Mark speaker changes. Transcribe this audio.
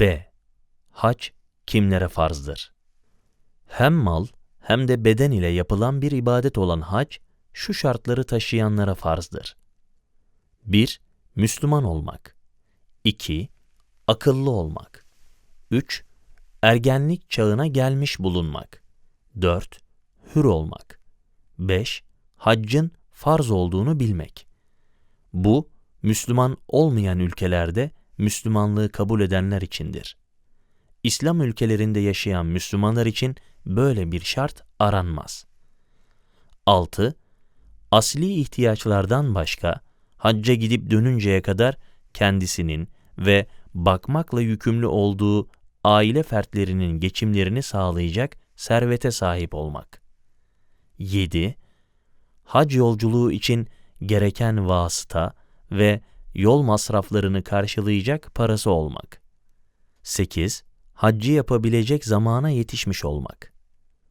Speaker 1: B. Hac kimlere farzdır? Hem mal hem de beden ile yapılan bir ibadet olan hac, şu şartları taşıyanlara farzdır. 1. Müslüman olmak. 2. Akıllı olmak. 3. Ergenlik çağına gelmiş bulunmak. 4. Hür olmak. 5. Haccın farz olduğunu bilmek. Bu, Müslüman olmayan ülkelerde Müslümanlığı kabul edenler içindir. İslam ülkelerinde yaşayan Müslümanlar için böyle bir şart aranmaz. 6. Asli ihtiyaçlardan başka hacca gidip dönünceye kadar kendisinin ve bakmakla yükümlü olduğu aile fertlerinin geçimlerini sağlayacak servete sahip olmak. 7. Hac yolculuğu için gereken vasıta ve yol masraflarını karşılayacak parası olmak. 8. Haccı yapabilecek zamana yetişmiş olmak.